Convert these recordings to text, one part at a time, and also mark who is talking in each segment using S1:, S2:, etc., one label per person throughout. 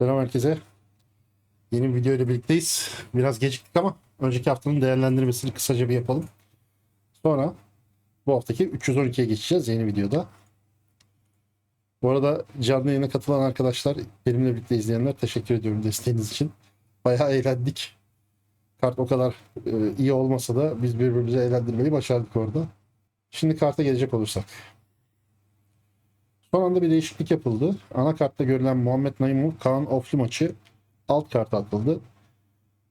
S1: Selam herkese. Yeni bir video ile birlikteyiz. Biraz geciktik ama önceki haftanın değerlendirmesini kısaca bir yapalım. Sonra bu haftaki 312'ye geçeceğiz yeni videoda. Bu arada canlı yayına katılan arkadaşlar, benimle birlikte izleyenler teşekkür ediyorum desteğiniz için. Bayağı eğlendik. Kart o kadar e, iyi olmasa da biz birbirimizi eğlendirmeyi başardık orada. Şimdi karta gelecek olursak. Son anda bir değişiklik yapıldı. Ana kartta görülen Muhammed Naimov Kaan Ofli maçı alt karta atıldı.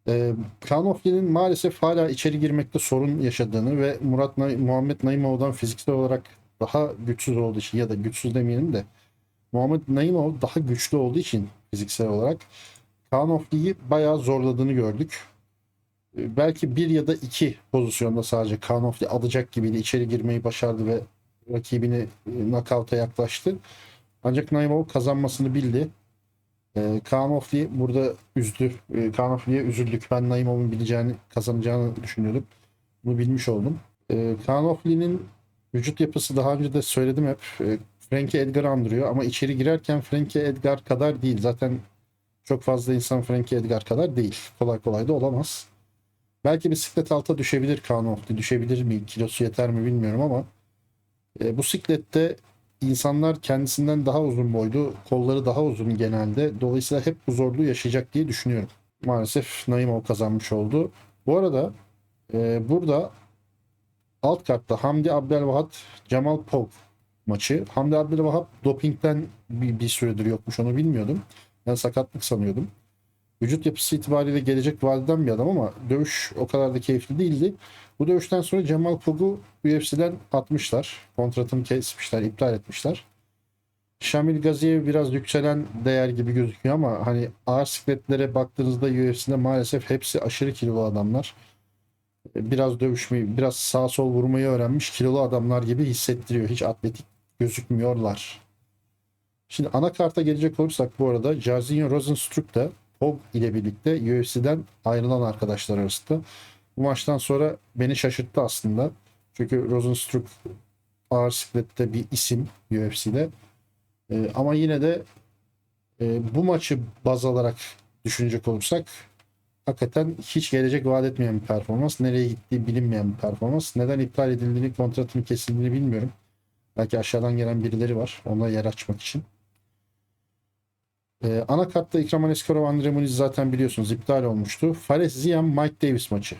S1: Ee, Kaan Ofli'nin maalesef hala içeri girmekte sorun yaşadığını ve Murat Na- Muhammed Naimov'dan fiziksel olarak daha güçsüz olduğu için ya da güçsüz demeyelim de Muhammed Naimov daha güçlü olduğu için fiziksel olarak Kaan Ofli'yi bayağı zorladığını gördük. Ee, belki bir ya da iki pozisyonda sadece Kaan Ofli alacak gibiydi. içeri girmeyi başardı ve rakibini e, knockout'a yaklaştı. Ancak Naimov kazanmasını bildi. E, Kaan burada üzdü. E, Kaan üzüldük. Ben Naimov'un bileceğini, kazanacağını düşünüyordum. Bunu bilmiş oldum. E, Kaan vücut yapısı daha önce de söyledim hep. E, Frankie Edgar'ı andırıyor ama içeri girerken Frankie Edgar kadar değil. Zaten çok fazla insan Frankie Edgar kadar değil. Kolay kolay da olamaz. Belki bisiklet alta düşebilir Kaan. Düşebilir mi? Kilosu yeter mi bilmiyorum ama e, bu siklette insanlar kendisinden daha uzun boylu, kolları daha uzun genelde. Dolayısıyla hep bu zorluğu yaşayacak diye düşünüyorum. Maalesef Naimov kazanmış oldu. Bu arada e, burada alt kartta Hamdi Abdelvahat, Cemal Pov maçı. Hamdi Abdelvahat dopingden bir, bir süredir yokmuş onu bilmiyordum. Ben sakatlık sanıyordum. Vücut yapısı itibariyle gelecek vadeden bir adam ama dövüş o kadar da keyifli değildi. Bu dövüşten sonra Cemal Pog'u UFC'den atmışlar. Kontratını kesmişler, iptal etmişler. Şamil Gaziyev biraz yükselen değer gibi gözüküyor ama hani ağır sikletlere baktığınızda UFC'de maalesef hepsi aşırı kilolu adamlar. Biraz dövüşmeyi, biraz sağ sol vurmayı öğrenmiş kilolu adamlar gibi hissettiriyor. Hiç atletik gözükmüyorlar. Şimdi ana karta gelecek olursak bu arada Jairzinho Rozenstruik da Pog ile birlikte UFC'den ayrılan arkadaşlar arasında. Bu maçtan sonra beni şaşırttı aslında. Çünkü Rozenstruik ağır siklette bir isim UFC'de. Ee, ama yine de e, bu maçı baz alarak düşünecek olursak hakikaten hiç gelecek vaat etmeyen bir performans. Nereye gittiği bilinmeyen bir performans. Neden iptal edildiğini, kontratının kesildiğini bilmiyorum. Belki aşağıdan gelen birileri var. Ona yer açmak için. Ee, ana kartta İkram Eskorov, Andre Muniz zaten biliyorsunuz iptal olmuştu. Fares Ziyan, Mike Davis maçı.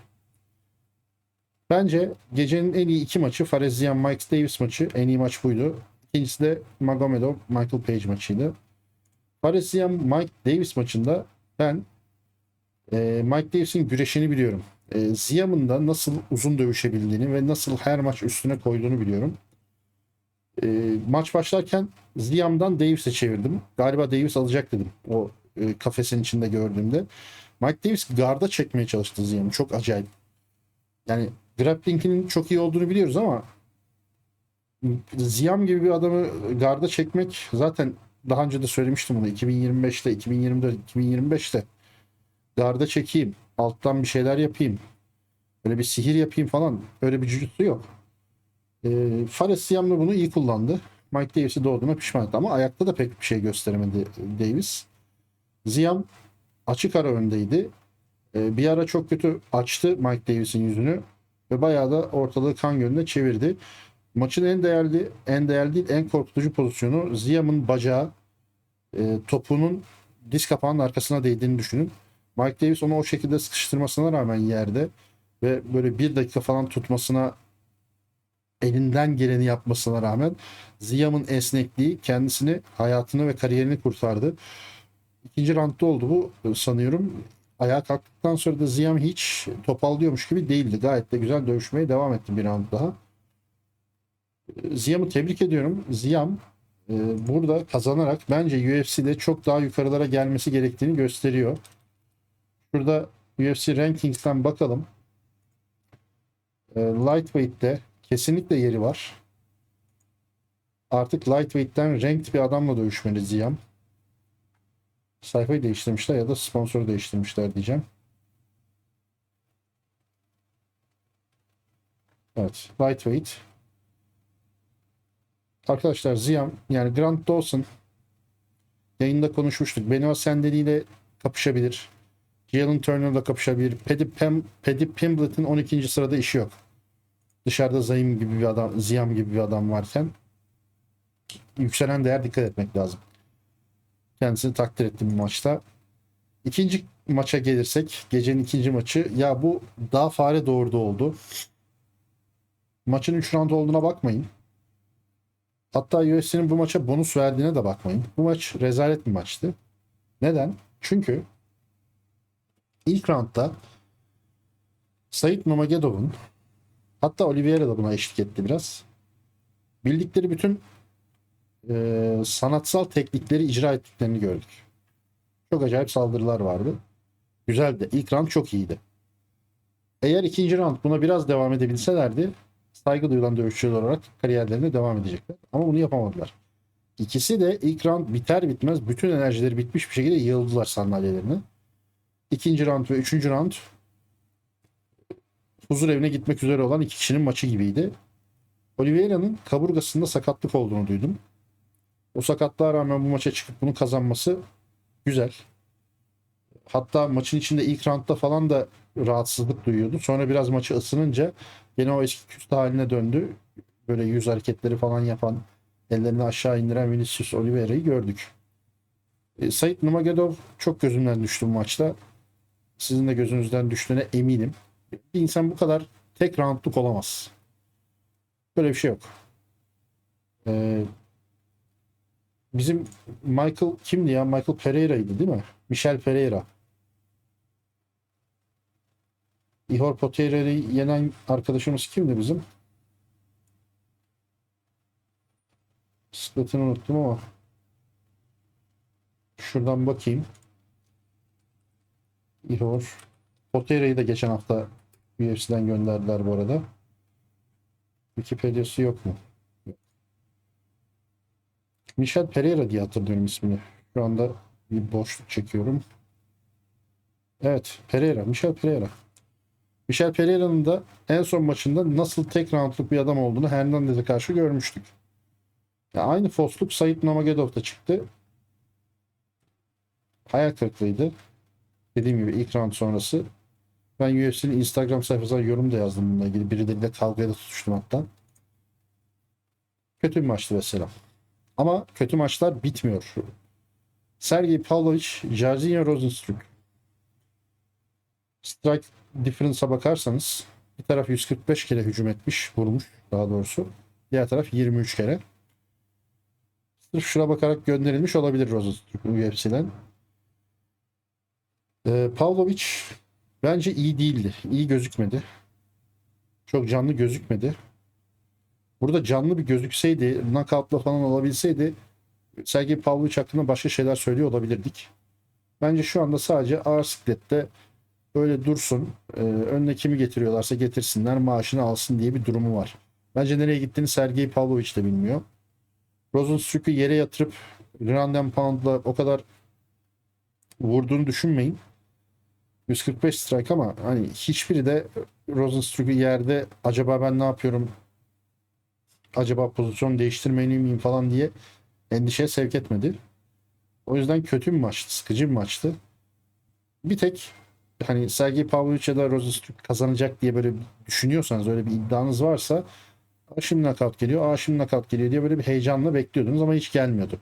S1: Bence gecenin en iyi iki maçı Fares Ziyan, Mike Davis maçı. En iyi maç buydu. İkincisi de Magomedov, Michael Page maçıydı. Fares Ziyan, Mike Davis maçında ben e, Mike Davis'in güreşini biliyorum. E, Ziyam'ın da nasıl uzun dövüşebildiğini ve nasıl her maç üstüne koyduğunu biliyorum. E, maç başlarken Ziyam'dan Davis'e çevirdim. Galiba Davis alacak dedim o e, kafesin içinde gördüğümde. Mike Davis garda çekmeye çalıştı Ziyam'ı. Çok acayip. Yani grappling'inin çok iyi olduğunu biliyoruz ama Ziyam gibi bir adamı garda çekmek zaten daha önce de söylemiştim bunu 2025'te 2024 2025'te garda çekeyim alttan bir şeyler yapayım böyle bir sihir yapayım falan öyle bir cücüsü yok. E, Fares Ziyam da bunu iyi kullandı. Mike Davis'i doğduğuna pişman etti ama ayakta da pek bir şey gösteremedi Davis. Ziyam açık ara öndeydi. E, bir ara çok kötü açtı Mike Davis'in yüzünü ve bayağı da ortalığı kan gölüne çevirdi. Maçın en değerli, en değerli değil, en korkutucu pozisyonu Ziyam'ın bacağı e, topunun diz kapağının arkasına değdiğini düşünün. Mike Davis onu o şekilde sıkıştırmasına rağmen yerde ve böyle bir dakika falan tutmasına elinden geleni yapmasına rağmen Ziyam'ın esnekliği kendisini, hayatını ve kariyerini kurtardı. İkinci roundda oldu bu sanıyorum. Ayağa kalktıktan sonra da Ziyam hiç topallıyormuş gibi değildi. Gayet de güzel dövüşmeye devam etti bir round daha. Ziyam'ı tebrik ediyorum. Ziyam e, burada kazanarak bence UFC'de çok daha yukarılara gelmesi gerektiğini gösteriyor. Şurada UFC Rankings'ten bakalım. E, Lightweight'te kesinlikle yeri var. Artık Lightweight'ten ranked bir adamla dövüşmeli Ziyam. Sayfayı değiştirmişler ya da sponsoru değiştirmişler diyeceğim. Evet, lightweight. Arkadaşlar Ziyam yani Grant Dawson Yayında konuşmuştuk. Benoit Sendeli ile kapışabilir. Jalen Turner'la kapışabilir. Paddy, Pem, Paddy Pimblett'in 12. sırada işi yok. Dışarıda Zayim gibi bir adam, Ziyam gibi bir adam varken yükselen değer dikkat etmek lazım. Kendisini takdir ettim bu maçta. İkinci maça gelirsek, gecenin ikinci maçı. Ya bu daha fare doğurdu oldu. Maçın 3 round olduğuna bakmayın. Hatta UFC'nin bu maça bonus verdiğine de bakmayın. Bu maç rezalet bir maçtı. Neden? Çünkü ilk roundda Said Nurmagomedov'un hatta Oliveira da buna eşlik etti biraz. Bildikleri bütün e, sanatsal teknikleri icra ettiklerini gördük. Çok acayip saldırılar vardı. Güzeldi. İlk round çok iyiydi. Eğer ikinci round buna biraz devam edebilselerdi saygı duyulan dövüşçüler olarak kariyerlerine devam edecekler. Ama bunu yapamadılar. İkisi de ilk round biter bitmez bütün enerjileri bitmiş bir şekilde yığıldılar sandalyelerine. İkinci round ve üçüncü round huzur evine gitmek üzere olan iki kişinin maçı gibiydi. Oliveira'nın kaburgasında sakatlık olduğunu duydum. O sakatlığa rağmen bu maça çıkıp bunu kazanması güzel. Hatta maçın içinde ilk roundda falan da rahatsızlık duyuyordu. Sonra biraz maçı ısınınca Yine o eski küste haline döndü. Böyle yüz hareketleri falan yapan, ellerini aşağı indiren Vinicius Oliveira'yı gördük. E, Sait Nurmagomedov çok gözümden düştü bu maçta. Sizin de gözünüzden düştüğüne eminim. Bir insan bu kadar tek roundluk olamaz. Böyle bir şey yok. Ee, bizim Michael kimdi ya? Michael Pereira'ydı değil mi? Michel Pereira. Ihor Potiera'yı yenen arkadaşımız kimdi bizim? Bisikletini unuttum ama şuradan bakayım. Ihor Potiera'yı da geçen hafta UFC'den gönderdiler bu arada. Wikipedia'sı yok mu? Michel Pereira diye hatırlıyorum ismini. Şu anda bir boşluk çekiyorum. Evet, Pereira, Michel Pereira. Michel Pereira'nın da en son maçında nasıl tek roundluk bir adam olduğunu Hernandez'e karşı görmüştük. Ya aynı fosluk Sait Nurmagomedov'da çıktı. Hayal kırıklığıydı. Dediğim gibi ilk round sonrası. Ben UFC'nin Instagram sayfasına yorum da yazdım bununla ilgili. Birileriyle kavgaya da tutuştum hatta. Kötü bir maçtı mesela. Ama kötü maçlar bitmiyor. Sergey Pavlovich, Jairzinho Rozenstruik. Strike difference'a bakarsanız bir taraf 145 kere hücum etmiş, vurmuş daha doğrusu. Diğer taraf 23 kere. Sırf şuna bakarak gönderilmiş olabilir Rozenstruik UFC'den. Ee, Pavlovic bence iyi değildi. İyi gözükmedi. Çok canlı gözükmedi. Burada canlı bir gözükseydi, knockout'la falan olabilseydi Sergey Pavlovic hakkında başka şeyler söylüyor olabilirdik. Bence şu anda sadece ağır siklette böyle dursun. E, önüne kimi getiriyorlarsa getirsinler maaşını alsın diye bir durumu var. Bence nereye gittiğini Sergey Pavlovich de bilmiyor. Rozenstruik'i yere yatırıp ground and pound'la o kadar vurduğunu düşünmeyin. 145 strike ama hani hiçbiri de Rozenstruik'i yerde acaba ben ne yapıyorum acaba pozisyon değiştirmeli miyim falan diye endişeye sevk etmedi. O yüzden kötü bir maçtı, sıkıcı bir maçtı. Bir tek hani Sergey Pavlovich ya da Rozenstruik kazanacak diye böyle düşünüyorsanız öyle bir iddianız varsa Aa, şimdi nakavt geliyor, aa şimdi nakavt geliyor diye böyle bir heyecanla bekliyordunuz ama hiç gelmiyordu.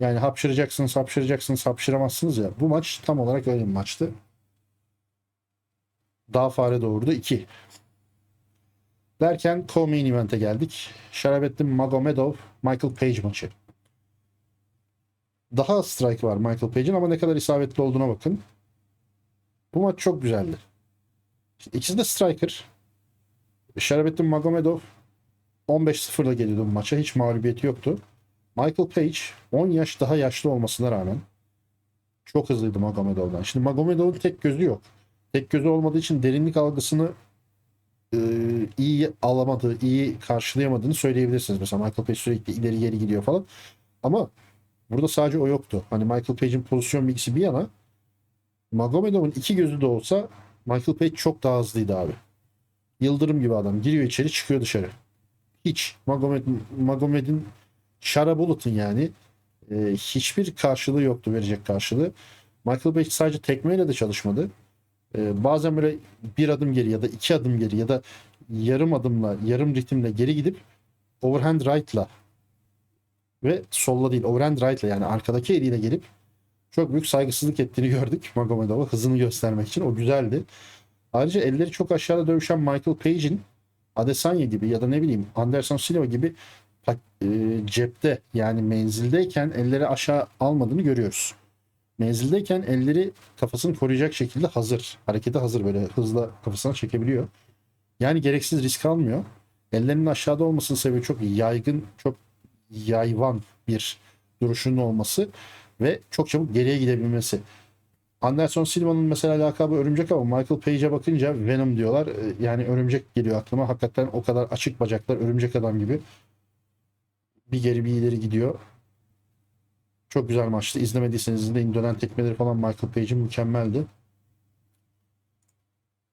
S1: Yani hapşıracaksınız, hapşıracaksınız, hapşıramazsınız ya. Bu maç tam olarak öyle bir maçtı. Daha fare doğurdu 2. Derken co-main event'e geldik. Şerafettin Magomedov, Michael Page maçı. Daha strike var Michael Page'in ama ne kadar isabetli olduğuna bakın. Bu maç çok güzeldi. İşte ikisi de striker. Şerafettin Magomedov 15-0'la geliyordu bu maça. Hiç mağlubiyeti yoktu. Michael Page 10 yaş daha yaşlı olmasına rağmen çok hızlıydı Magomedov'dan. Şimdi Magomedov'un tek gözü yok. Tek gözü olmadığı için derinlik algısını e, iyi alamadığı, iyi karşılayamadığını söyleyebilirsiniz. Mesela Michael Page sürekli ileri geri gidiyor falan. Ama burada sadece o yoktu. Hani Michael Page'in pozisyon bilgisi bir yana Magomedov'un iki gözü de olsa Michael Page çok daha hızlıydı abi. Yıldırım gibi adam. Giriyor içeri çıkıyor dışarı. Hiç. Magomed, Magomed'in Şara Bulut'un yani e, hiçbir karşılığı yoktu verecek karşılığı. Michael Page sadece tekmeyle de çalışmadı. E, bazen böyle bir adım geri ya da iki adım geri ya da yarım adımla, yarım ritimle geri gidip overhand right'la ve solla değil overhand right'la yani arkadaki eliyle gelip çok büyük saygısızlık ettiğini gördük Magomedov'a hızını göstermek için. O güzeldi. Ayrıca elleri çok aşağıda dövüşen Michael Page'in Adesanya gibi ya da ne bileyim Anderson Silva gibi e, cepte yani menzildeyken elleri aşağı almadığını görüyoruz. Menzildeyken elleri kafasını koruyacak şekilde hazır. Harekete hazır böyle hızla kafasına çekebiliyor. Yani gereksiz risk almıyor. Ellerinin aşağıda olmasının sebebi çok yaygın, çok yayvan bir duruşunun olması ve çok çabuk geriye gidebilmesi. Anderson Silva'nın mesela lakabı örümcek ama Michael Page'e bakınca Venom diyorlar. Ee, Yani örümcek geliyor aklıma. Hakikaten o kadar açık bacaklar örümcek adam gibi. Bir geri bir ileri gidiyor. Çok güzel maçtı. İzlemediyseniz izleyin. Dönen tekmeleri falan Michael Page'in mükemmeldi.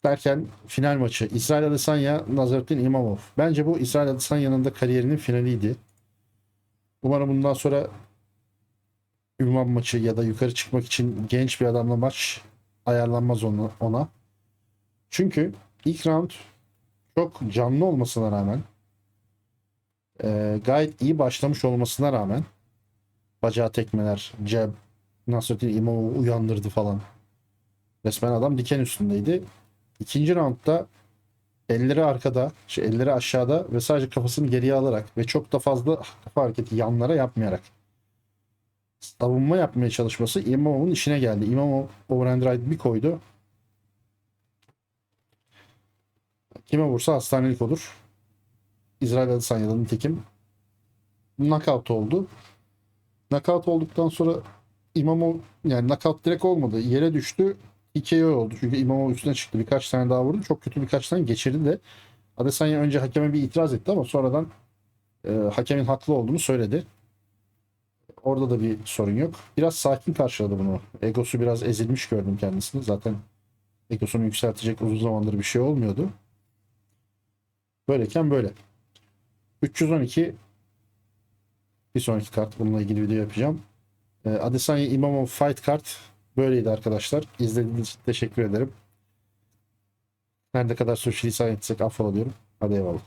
S1: Derken final maçı. İsrail Adesanya, Nazarudin İmamov. Bence bu İsrail Adesanya'nın da kariyerinin finaliydi. Umarım bundan sonra ünvan maçı ya da yukarı çıkmak için genç bir adamla maç ayarlanmaz ona. ona. Çünkü ilk round çok canlı olmasına rağmen e, gayet iyi başlamış olmasına rağmen bacağı tekmeler, jab, Nasrettin İmamov'u uyandırdı falan. Resmen adam diken üstündeydi. İkinci roundda elleri arkada, şey, elleri aşağıda ve sadece kafasını geriye alarak ve çok da fazla kafa hareketi yanlara yapmayarak savunma yapmaya çalışması İmamov'un işine geldi. İmamov overhand bir koydu. Kime vursa hastanelik olur. İsrail Adesanya'nın tekim knockout oldu. Knockout olduktan sonra İmamov yani knockout direkt olmadı. Yere düştü. TKO oldu. Çünkü İmamov üstüne çıktı. Birkaç tane daha vurdu. Çok kötü birkaç tane geçirdi de. Adesanya önce hakeme bir itiraz etti ama sonradan e, hakemin haklı olduğunu söyledi. Orada da bir sorun yok. Biraz sakin karşıladı bunu. Egosu biraz ezilmiş gördüm kendisini. Zaten egosunu yükseltecek uzun zamandır bir şey olmuyordu. Böyleyken böyle. 312 bir sonraki kart bununla ilgili video yapacağım. Ee, Adesanya İmamov Fight Kart böyleydi arkadaşlar. İzlediğiniz için teşekkür ederim. Her ne kadar sürçülisan etsek affola diyorum. Hadi eyvallah.